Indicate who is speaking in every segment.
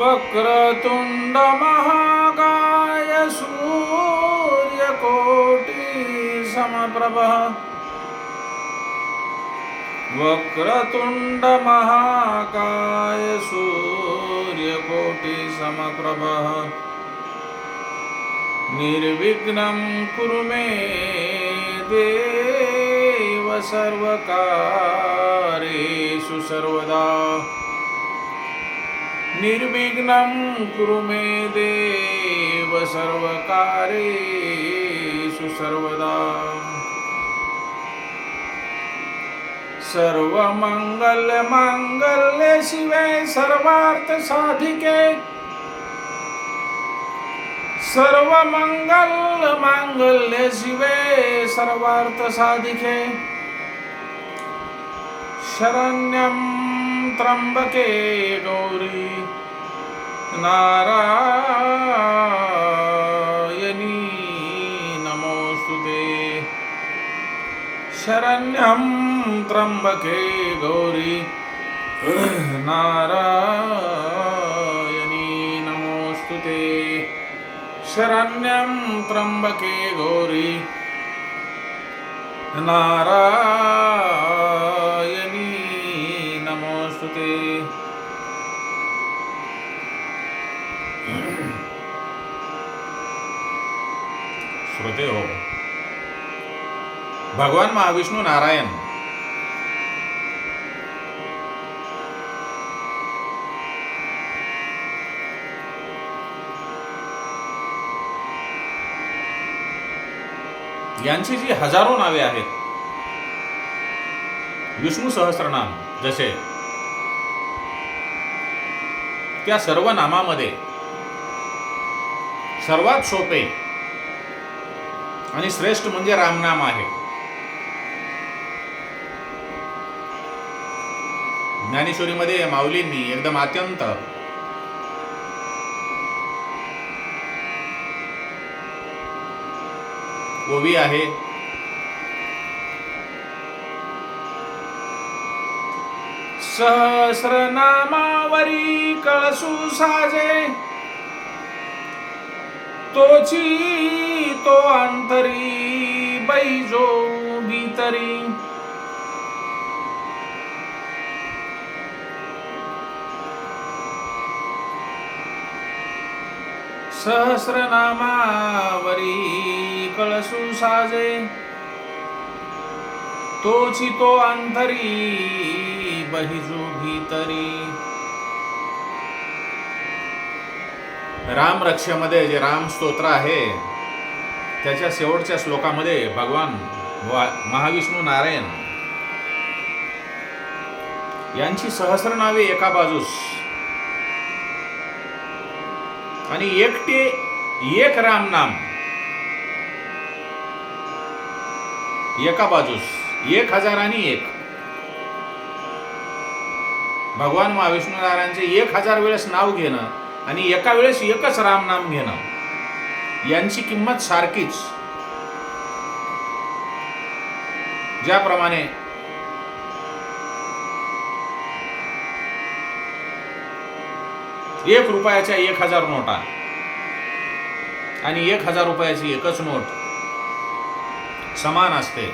Speaker 1: वक्रतुण्ड महाकाय सूर्यकोटि समप्रभः वक्रतुण्ड महाकाय सूर्यकोटि समप्रभः निर्विघ्नं कुरु मे देव सर्वकारेषु सर्वदा। निर्विघ्नं कुरु मे देव सर्वकारेषु सर्वदा। सर्वमङ्गलमाङ्गल्ये शिवे सर्वार्थसाधिके। सर्वमङ्गलमाङ्गल्ये शिवे सर्वार्थसाधिके। शरण्यं त्र्यंबके गौरी नारायणी नमोस्तुते शरण्यं त्र्यंबके गौरी नारायणी नमोस्तुते शरण्यं त्र्यंबके गौरी नारायणी श्रोते हो भगवान महाविष्णू नारायण यांची जी हजारो नावे आहेत विष्णू सहस्रनाम जसे त्या सर्व नामामध्ये सर्वात सोपे आणि श्रेष्ठ म्हणजे रामनाम आहे. ज्ञानेश्वरीमध्ये माऊलींनी एकदम अत्यंत ओवी आहे. सहस्रनामावरी कळसू साजे. तोची तो अंतरी बैजो भीतरी। सहस्रनामावरी कळसू साजे। तोची तो अंतरी बहिजो भीतरी। राम रक्षेमध्ये जे राम स्तोत्र आहे त्याच्या शेवटच्या श्लोकामध्ये भगवान महाविष्णू नारायण यांची सहस्रनावे एका बाजूस. आणि एकटे एक राम नाम एका बाजूस. एक हजार आणि एक. भगवान महाविष्णू नारायणचे एक हजार वेळेस नाव घेणं आणि एका वेळेस एकच राम नाम घेणं. यांची किंमत सारखीच. ज्याप्रमाणे एक रुपयाच्या एक हजार नोटा आणि एक हजार रुपयाची एकच नोट समान असते.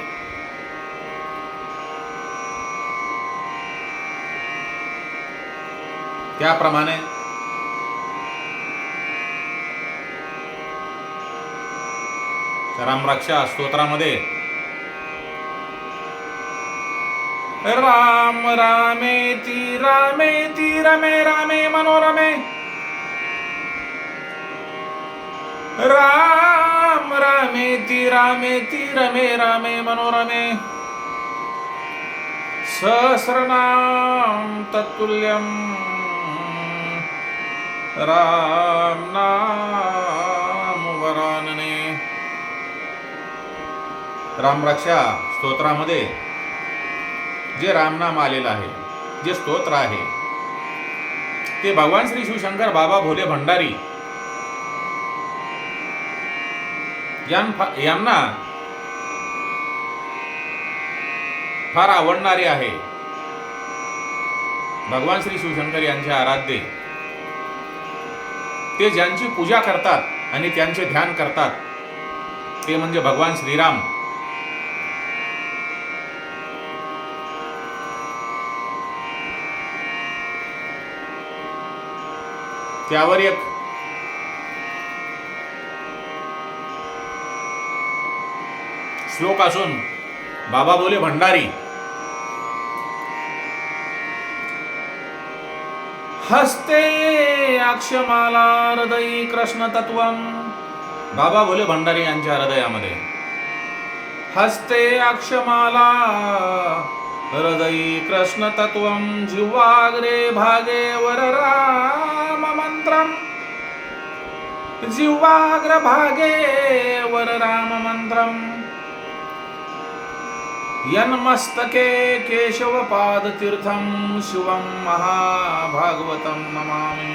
Speaker 1: त्याप्रमाणे रामरक्षा स्तोत्रामध्ये. राम रामेती रामेती रमे रामे मनोरमे. राम रामेती रामेती रमे रामे मनोरमे. सहस्रनाम तत्तुल्यम. राम नाम रामरक्षा स्तोत्रामध्ये जे रामनाम आलेलं आहे जे स्तोत्र आहे ते भगवान श्री शिवशंकर बाबा भोले भंडारी यांना फार आवडणारे आहे. भगवान श्री शिवशंकर यांचे आराध्य. ते ज्यांची पूजा करतात आणि त्यांचे ध्यान करतात ते म्हणजे भगवान श्रीराम. त्यावर एक. श्लोक असून बाबा बोले भंडारी हस्ते अक्षमाला हृदयी कृष्ण तत्व बाबा भोले भंडारी यांच्या हृदयामध्ये हस्ते अक्षमाला हृदयी कृष्ण तत्व जिव्हाग्रे भागे वररा मंत्रम जिव्हाग्र भागे वर राम मंत्रम यन्मस्तके केशवपादतीर्थं शिवं महाभागवतं नमामि।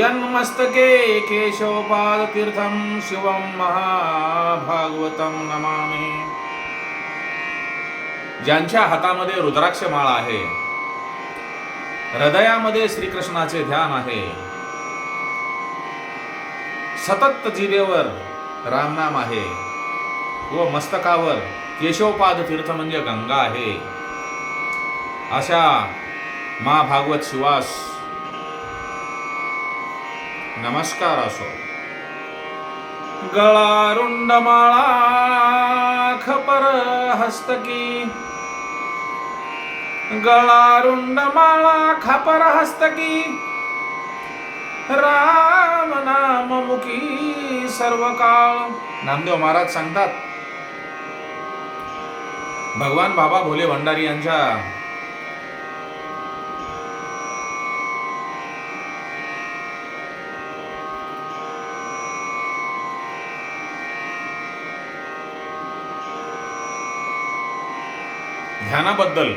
Speaker 1: यन्मस्तके केशवपादतीर्थं शिवं महाभागवतं नमामि। ज्यांच्या हातामध्ये रुद्राक्ष माळा आहे हृदयामध्ये श्रीकृष्णाचे ध्यान आहे. सतत जिभेवर रामनाम आहे. व मस्तकावर केशवपाद तीर्थ म्हणजे गंगा आहे. अशा मा भागवत शिवास नमस्कार असो. गळा रुंडमाळा खपर हस्तकी गळारुंड माळा खापर हस्तकी. राम नाम मुखी सर्व काळ नामदेव महाराज सांगतात भगवान बाबा भोले भंडारी यांच्या ध्यानाबद्दल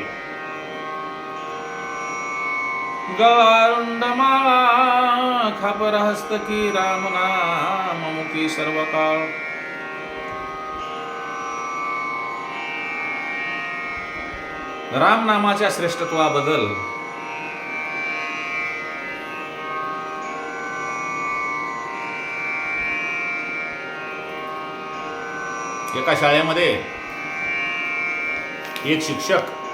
Speaker 1: गळारुंडमाळा खापरहस्त की राम नाम मुखी सर्व काळ राम नामाच्या श्रेष्ठत्वाबद्दल एका शाळेमध्ये एक शिक्षक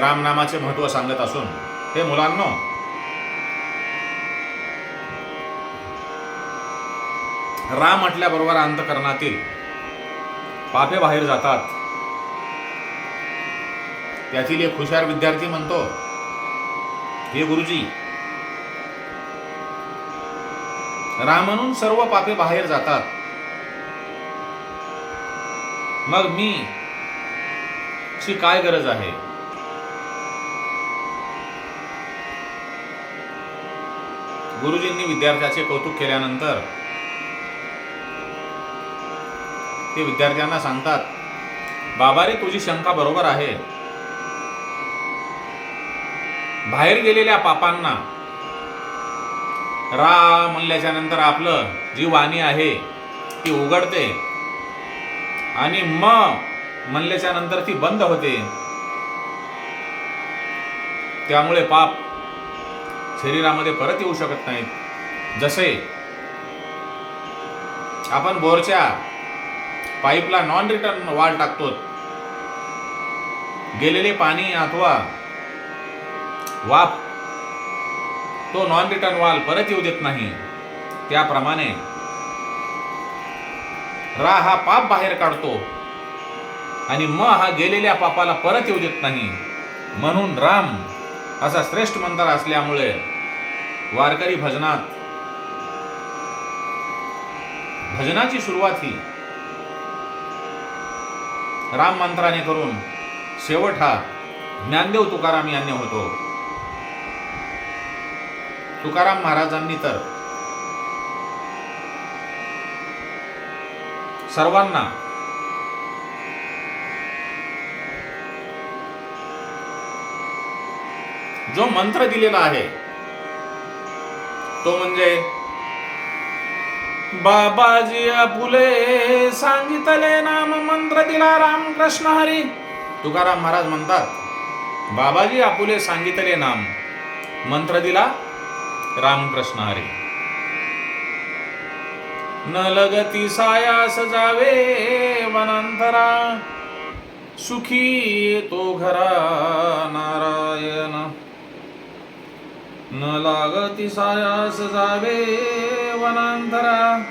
Speaker 1: रामनामाचे महत्त्व सांगत असून हे मुलांनो राम म्हटल्याबरोबर अंतकरणातील पापे बाहेर जातात. त्यातील एक हुशार विद्यार्थी म्हणतो हे गुरुजी राम म्हणून सर्व पापे बाहेर जातात. मग मी ची काय गरज आहे? गुरुजींनी विद्यार्थ्याचे कौतुक केल्यानंतर ते विद्यार्थ्यांना सांगतात बाबा रे तुझी शंका बरोबर आहे. बाहेर गेलेल्या पापांना रा म्हणल्याच्या नंतर आपलं जी वाणी आहे ती उघडते आणि म म्हणल्याच्या नंतर ती बंद होते. त्यामुळे पाप शरीरामध्ये परत येऊ शकत नाहीत. जसे आपण बोरच्या पाईपला नॉन रिटर्न वाल टाकतो. गेलेले पाणी अथवा वाफ तो नॉन रिटर्न वाल परत येऊ देत नाही. त्याप्रमाणे रा हा पाप बाहेर काढतो आणि म हा गेलेल्या पापाला परत येऊ देत नाही. म्हणून राम असा श्रेष्ठ मंत्र असल्यामुळे वारकरी भजनात. भजनाची सुरुवात ही. राम मंत्राने करून शेवट हा ज्ञानदेव तुकाराम यांनी होतो. तुकाराम महाराजांनी तर सर्वांना जो मंत्र दिलेला आहे तो म्हणजे? बाबाजी फुले सांगितले नाम मंत्र दिला रामकृष्ण हरी. तुकाराम महाराज म्हणतात बाबाजी आपुले सांगितले नाम मंत्र दिला रामकृष्ण हरी. न लगती सायास जावे वनांतरा सुखी तो घरा नारायण. न लागती सायास जावे वनांतरा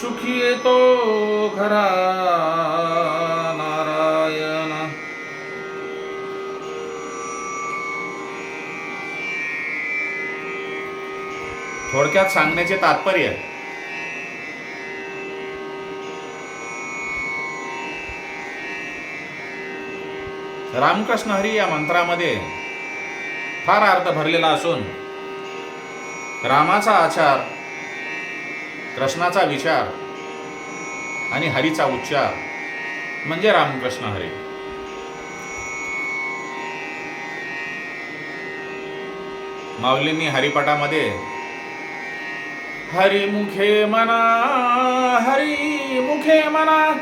Speaker 1: सुखी येतो घरा नारायण. थोडक्यात सांगण्याचे तात्पर्य. रामकृष्ण हरी या मंत्रामध्ये फार अर्थ भरलेला असून रामाचा आचार कृष्णाचा विचार आणि हरीचा उच्चार म्हणजे रामकृष्ण हरी. माऊलींनी हरिपाठामध्ये हरिमुखे मना हरिमुखे मना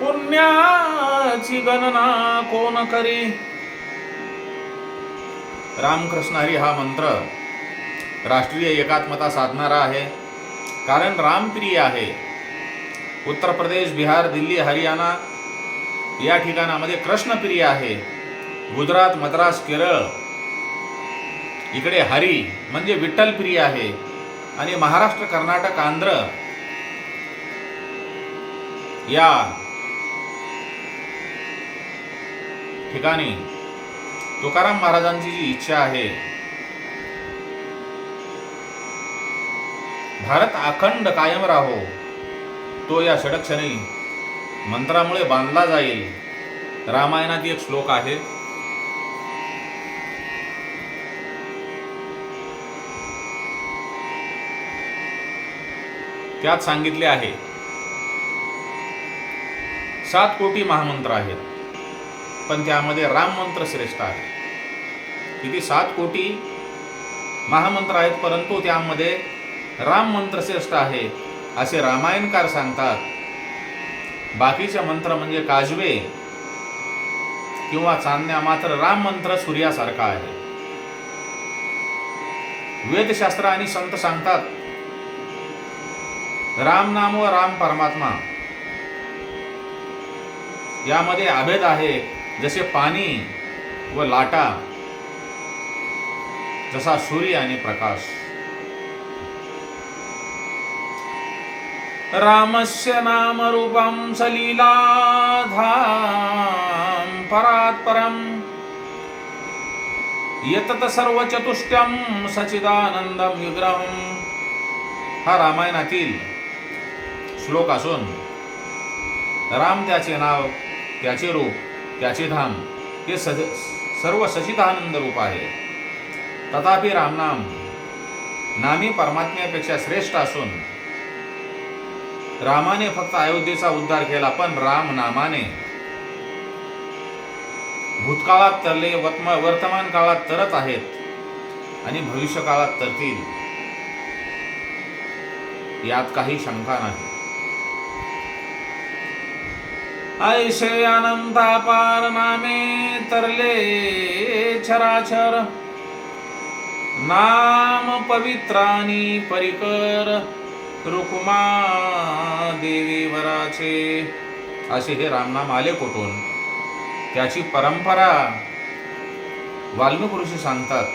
Speaker 1: पुण्याची गणना कोण करी? रामकृष्ण हरी हा मंत्र राष्ट्रीय एकात्मता साधणारा आहे. कारण रामप्रिय आहे. उत्तर प्रदेश बिहार दिल्ली हरियाणा या ठिकाणामध्ये कृष्णप्रिय आहे. गुजरात मद्रास केरळ इकडे हरी म्हणजे विठ्ठलप्रिय आहे. आणि महाराष्ट्र कर्नाटक आंध्र या ठिकाणी तुकाराम महाराजांची जी इच्छा आहे भारत अखंड कायम राहो तो या षडक्षणी मंत्रामुळे बांधला जाईल. रामायणात एक श्लोक आहे त्यात सांगितले आहे सात कोटी महामंत्र आहेत. पण त्यामध्ये राम मंत्र श्रेष्ठ आहे. किती सात कोटी महामंत्र आहेत परंतु त्यामध्ये राम मंत्र श्रेष्ठ आहे असे रामायणकार सांगतात. बाकीचे मंत्र म्हणजे काजवे किंवा चांदण्या मात्र राम मंत्र सूर्यासारखा आहे. वेदशास्त्र आणि संत सांगतात राम नाम व राम परमात्मा. यामध्ये अभेद आहे. जसे पाणी व लाटा जसा सूर्य आणि प्रकाश. रामस्य नाम रूपं सलीलाधाम परात् परम यतत सर्व चतुष्ट्यम सचिदानंदम युग्रम हा रामायणातील श्लोक असून राम त्याचे नाव त्याचे रूप त्याचे धाम हे सज सर्व सचितानंद रूप आहे. तथापि रामनाम नामी परमात्म्यापेक्षा श्रेष्ठ असून रामाने फक्त अयोध्येचा उद्धार केला पण राम नामाने भूतकाळात तरले वर्तम वर्तमान काळात तरत आहेत आणि भविष्य काळात तरतील. यात काही शंका नाही. ऐसे अनंतापार नामे तरले चराचर नाम पवित्रानी परिकर रुकुमा देवी वराचे। असे हे रामनाम आले कुठून? त्याची परंपरा वाल्मिक ऋषी सांगतात।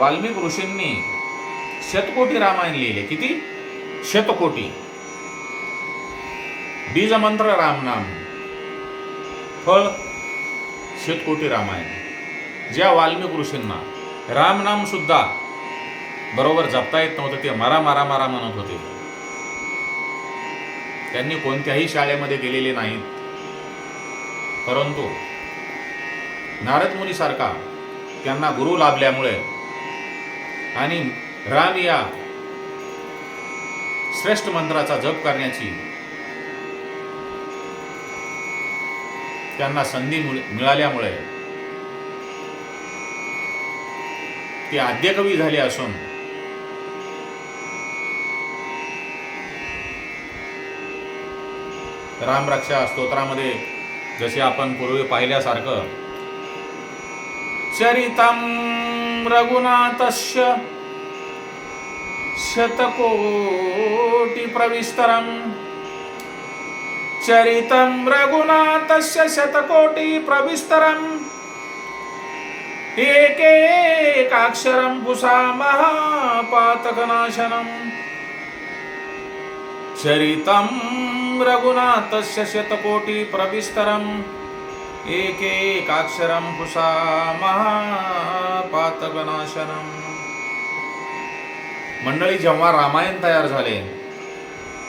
Speaker 1: वाल्मिक ऋषींनी शतकोटी रामायण लिहिले. किती? शतकोटी. बीजमंत्र रामनाम फळ शेतकोटी रामायण। ज्या वाल्मिक ऋषींना रामनाम सुद्धा बरोबर जपता येत नव्हतं ते मारा मारा मारा म्हणत होते. त्यांनी कोणत्याही शाळेमध्ये गेलेले नाहीत. परंतु नारद मुनीसारखा त्यांना गुरु लाभल्यामुळे आणि राम या श्रेष्ठ मंत्राचा जप करण्याची त्यांना संधी मिळाल्यामुळे. ते आद्यकवी झाले असून रामरक्षा स्तोत्रामध्ये जसे आपण पूर्वी पाहिल्यासारखं चरितम रघुनाथस्य शतकोटिप्रविस्तरम् चरितं रघुनाथस्य शतकोटिप्रविस्तरम् एकेकाक्षरं पुषा महापातकनाशनम् चरितं रघुनाथस्य शतकोटिप्रविस्तरम् एकेकाक्षरं पुषा महापातकनाशनम् मंडळी जेव्हा रामायण तयार झाले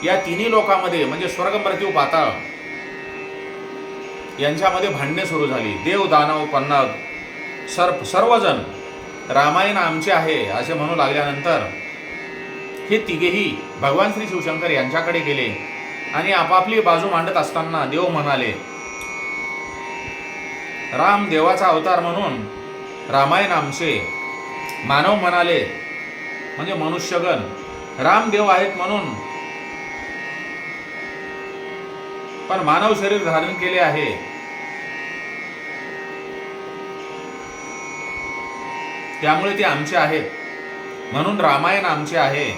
Speaker 1: या तिन्ही लोकांमध्ये म्हणजे स्वर्ग मृत्यू पाताळ यांच्यामध्ये भांडणे सुरू झाली. देव दानव पन्नाग सर्प सर्वजण रामायण आमचे आहे असे म्हणू लागल्यानंतर हे तिघेही भगवान श्री शिवशंकर यांच्याकडे गेले आणि आपापली बाजू मांडत असताना देव म्हणाले राम देवाचा अवतार म्हणून रामायण आमचे. मानव म्हणाले म्हणजे मनुष्यगण राम देव आहेत म्हणून पण मानव शरीर धारण केले आहे. त्यामुळे ते आमचे आहेत म्हणून रामायण आमचे आहे.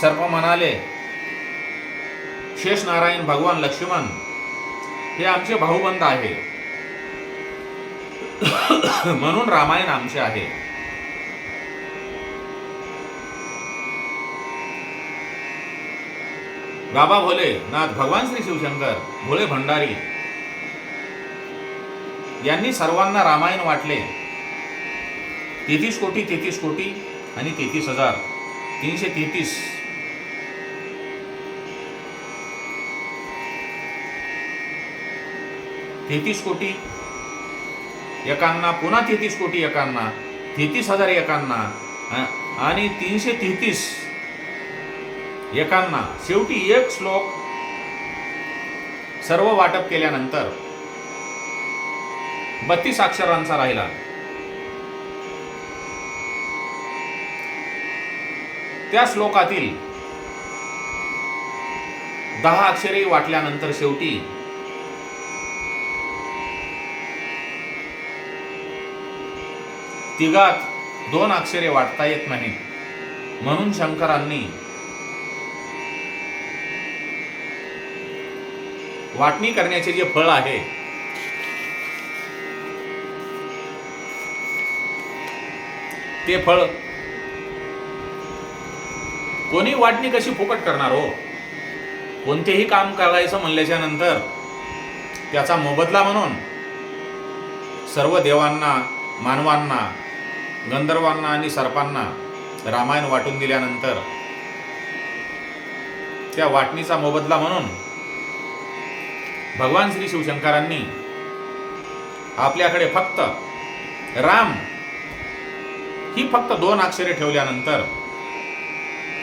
Speaker 1: सर्प म्हणाले शेष नारायण भगवान लक्ष्मण हे आमचे भाऊबंद आहे. म्हणून रामायण आमचे आहे. बाबा भोले नाथ भगवान श्री शिवशंकर भोले भंडारी. यांनी सर्वांना रामायण वाटले. तेहतीस कोटी तेहतीस कोटी आणि तेहतीस हजार तीनशे तेहतीस. तेहतीस कोटी एकांना पुन्हा तेहतीस कोटी एकांना तेहतीस हजार एकांना आणि तीनशे तेहतीस एकांना शेवटी एक श्लोक सर्व वाटप केल्यानंतर बत्तीस अक्षरांचा राहिला. त्या श्लोकातील दहा अक्षरे वाटल्यानंतर शेवटी तिघात दोन अक्षरे वाटता येत नाहीत म्हणून शंकरांनी वाटणी करण्याचे जे फळ आहे ते फळ कोणी वाटणी कशी फुकट करणार हो? कोणतेही काम करायचं म्हणल्याच्या नंतर त्याचा मोबदला म्हणून सर्व देवांना मानवांना गंधर्वांना आणि सर्पांना रामायण वाटून दिल्यानंतर त्या वाटणीचा मोबदला म्हणून भगवान श्री शिवशंकरांनी आपल्याकडे फक्त राम ही फक्त दोन अक्षरे ठेवल्यानंतर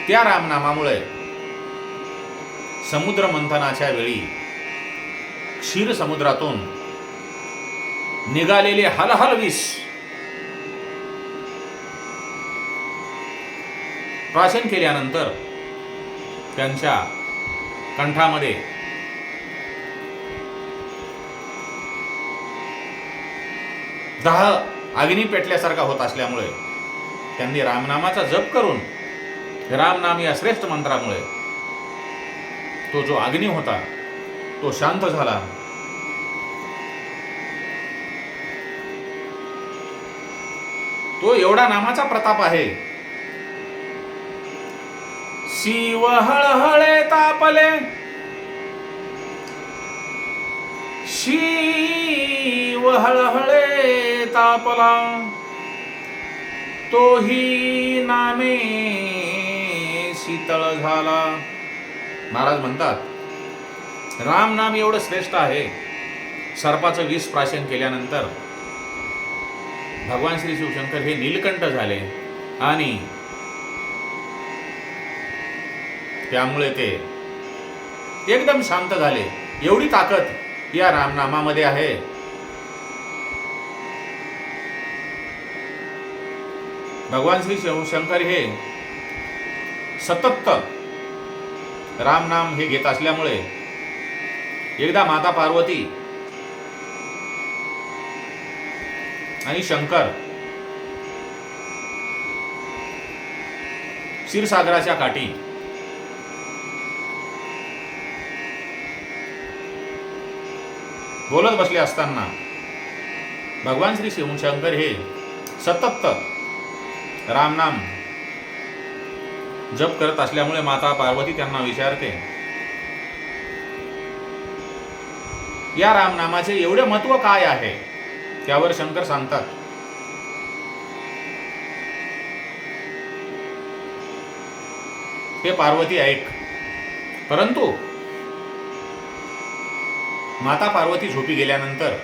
Speaker 1: त्या रामनामामुळे समुद्र मंथनाच्या वेळी क्षीर समुद्रातून निघालेले हलहल विष प्राशन केल्यानंतर त्यांच्या कंठामध्ये दाह अग्नी पेटल्यासारखा होत असल्यामुळे त्यांनी रामनामाचा जप करून रामनाम या श्रेष्ठ मंत्रामुळे तो जो अग्नी होता तो शांत झाला. तो एवढा नामाचा प्रताप आहे. शिव हळहळे तापले. शिव हळहळे तापला। तोही नामे शीतळ झाला। महाराज म्हणतात राम नाम एवढं श्रेष्ठ आहे. सर्पाचं विष प्राशन केल्यानंतर भगवान श्री शिवशंकर हे नीलकंठ झाले आणि त्यामुळे ते एकदम शांत झाले. एवढी ताकद या रामनामामध्ये आहे. भगवान श्री शिवशंकर हे सतत रामनाम हे घेत असल्यामुळे एकदा माता पार्वती आणि शंकर क्षीरसागराच्या काठी बोलत बसले असताना भगवान श्री शिवशंकर हे सतत रामनाम जप करत असल्यामुळे माता पार्वती त्यांना विचारते या रामनामाचे एवढे महत्त्व काय आहे? त्यावर शंकर सांगतात हे पार्वती ऐक. परंतु माता पार्वती झोपी गेल्यानंतर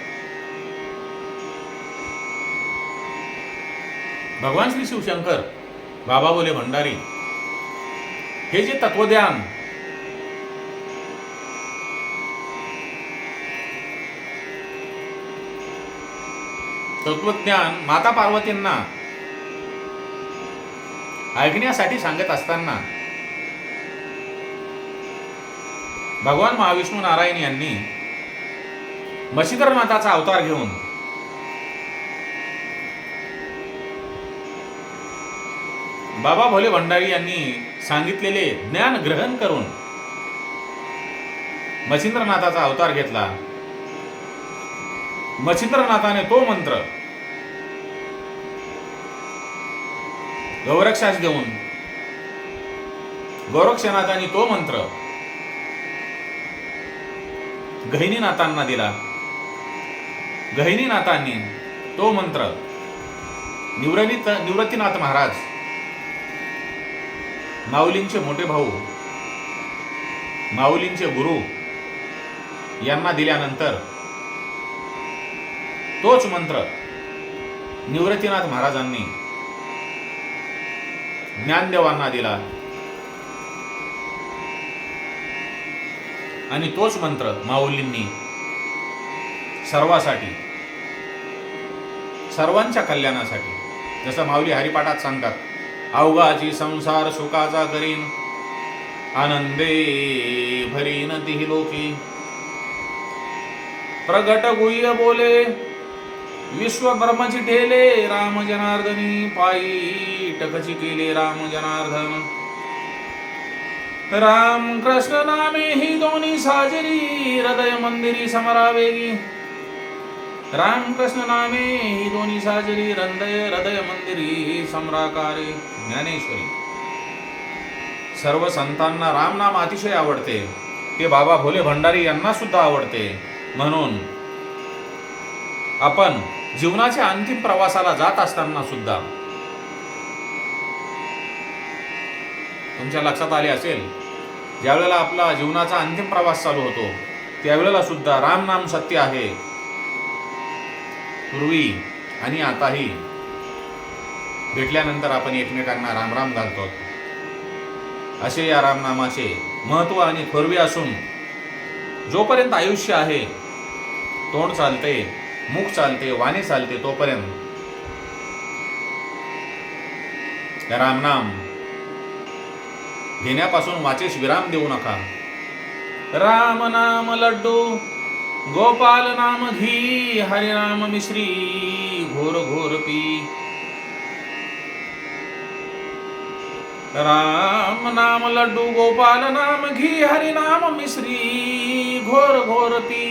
Speaker 1: भगवान श्री शिवशंकर बाबा बोले भंडारी हे जे तत्वज्ञान तत्वज्ञान माता पार्वतींना ऐकण्यासाठी सांगत असताना भगवान महाविष्णू नारायण यांनी मशिदरनाथाचा अवतार घेऊन बाबा भोले भंडारी यांनी सांगितलेले ज्ञान ग्रहण करून मच्छिंद्रनाथाचा अवतार घेतला. मच्छिंद्रनाथाने तो मंत्र गौरक्षास देऊन गौरक्षनाथाने तो मंत्र गहिनीनाथांना दिला. गहिनीनाथांनी तो मंत्र निवृत्त निवृत्तीनाथ महाराज माऊलींचे मोठे भाऊ माऊलींचे गुरु यांना दिल्यानंतर तोच मंत्र निवृत्तीनाथ महाराजांनी ज्ञानदेवांना दिला. आणि तोच मंत्र माऊलींनी सर्वासाठी सर्वांच्या कल्याणासाठी जसं माऊली हरिपाठात सांगतात अवघाची संसार सुखाचा करीन. आनंदे भरीन तिही लोकी. प्रगट गुह्य बोले विश्व ब्रह्मची ठेले राम जनार्दनी पायी टकची केले राम जनार्दन. राम कृष्ण नामे ही दोन्ही साजरी हृदय मंदिरी समरावेगी. रामकृष्ण नामे ही दोन्ही साजरी हृदय हृदय मंदिरी सम्राकारे ज्ञानेश्वरी. सर्व संतांना रामनाम अतिशय आवडते. ते बाबा भोले भंडारी यांना सुद्धा आवडते. म्हणून आपण जीवनाच्या अंतिम प्रवासाला जात असताना सुद्धा तुमच्या लक्षात आले असेल ज्यावेळेला आपला जीवनाचा अंतिम प्रवास चालू होतो त्यावेळेला सुद्धा राम नाम सत्य आहे. पूर्वी आणि आताही भेटल्यानंतर आपण एकमेकांना रामराम घालतो. असे या रामनामाचे महत्त्व आणि थोरवी असून जोपर्यंत आयुष्य आहे तोंड चालते मुख चालते वाणी चालते तोपर्यंत रामनाम घेण्यापासून वाचेस विराम देऊ नका. राम नाम लड्डू गोपाल नाम घी हरिनाम मिश्री घोर घोर पी। राम नाम लड्डू गोपाल नाम घी हरिनाम मिश्री घोर घोर पी।